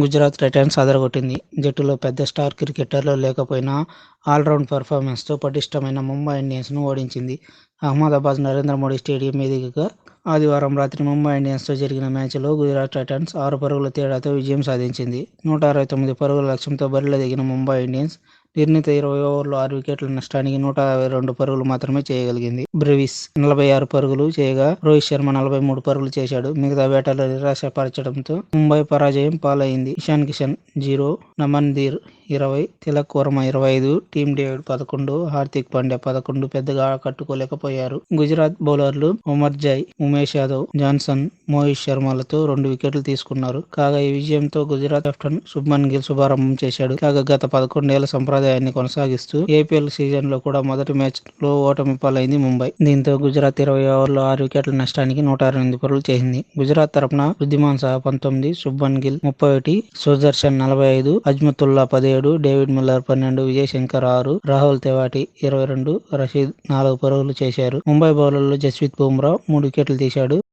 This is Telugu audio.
గుజరాత్ టైటాన్స్ అదరగొట్టింది. జట్టులో పెద్ద స్టార్ క్రికెటర్లు లేకపోయినా ఆల్రౌండ్ పెర్ఫార్మెన్స్తో పటిష్టమైన ముంబై ఇండియన్స్ను ఓడించింది. అహ్మదాబాద్ నరేంద్ర మోడీ స్టేడియం వేదికగా ఆదివారం రాత్రి ముంబై ఇండియన్స్తో జరిగిన మ్యాచ్లో గుజరాత్ టైటన్స్ ఆరు పరుగుల తేడాతో విజయం సాధించింది. నూట అరవై తొమ్మిది పరుగుల లక్ష్యంతో బరిలో దిగిన ముంబై ఇండియన్స్ నిర్ణీత ఇరవై ఓవర్లో ఆరు వికెట్ల నష్టానికి నూట అరవై రెండు పరుగులు మాత్రమే చేయగలిగింది. బ్రివిస్ నలభై ఆరు పరుగులు చేయగా రోహిత్ శర్మ నలభై మూడు పరుగులు చేశాడు. మిగతా బ్యాటర్లు నిరాశపరచడంతో ముంబై పరాజయం పాలైంది. ఇషాన్ కిషన్ జీరో నమన్ దీర్ ఇరవై తిలక్ వర్మ ఇరవై ఐదు టీమ్ డేవిడ్ పదకొండు హార్దిక్ పాండ్యా పదకొండు పెద్దగా కట్టుకోలేకపోయారు. గుజరాత్ బౌలర్లు ఉమర్ జై ఉమేష్ యాదవ్ జాన్సన్ మోహిత్ శర్మలతో రెండు వికెట్లు తీసుకున్నారు. కాగా ఈ విజయంతో గుజరాత్ కెప్టెన్ శుభ్మన్ గిల్ శుభారంభం చేశాడు. కాగా గత పదకొండేళ్ళ సంప్రదాయాన్ని కొనసాగిస్తూ ఏపీఎల్ సీజన్లో కూడా మొదటి మ్యాచ్లో ఓటమి పాలైంది ముంబై. దీంతో గుజరాత్ ఇరవై ఓవర్లో ఆరు వికెట్ల నష్టానికి నూట అరవై ఎనిమిది పరుగులు చేసింది. గుజరాత్ తరపున వృద్ధిమాన్ సహా పంతొమ్మిది శుభ్మన్ గిల్ ముప్పై ఒకటి సుదర్శన్ నలభై ఐదు అజ్మతుల్లా పదిహేడు డేవిడ్ మిల్లర్ పన్నెండు విజయ్ శంకర్ ఆరు రాహుల్ తెవాటి ఇరవై రెండు రషీద్ నాలుగు పరుగులు చేశారు. ముంబై బౌలర్లు జస్ప్రీత్ బుమ్రా మూడు వికెట్లు తీశాడు.